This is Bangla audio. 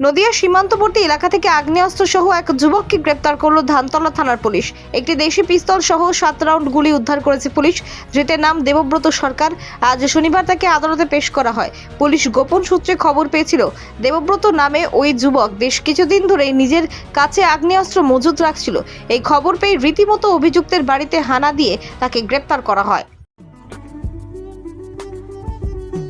নদিয়া সীমান্তবর্তী এলাকা থেকে আগ্নেয়াস্ত্র সহ এক যুবককে গ্রেপ্তার করল ধানতলা থানার পুলিশ। একটি দেশি পিস্তল সহ সাত রাউন্ড গুলি উদ্ধার করেছে পুলিশ। ধৃতের নাম দেবব্রত সরকার। আজ শনিবার তাকে আদালতে পেশ করা হয়। পুলিশ গোপন সূত্রে খবর পেয়েছিল, দেবব্রত নামে ওই যুবক বেশ কিছুদিন ধরেই নিজের কাছে আগ্নেয়াস্ত্র মজুত রাখছিল। এই খবর পেয়ে রীতিমতো অভিযুক্তের বাড়িতে হানা দিয়ে তাকে গ্রেপ্তার করা হয়।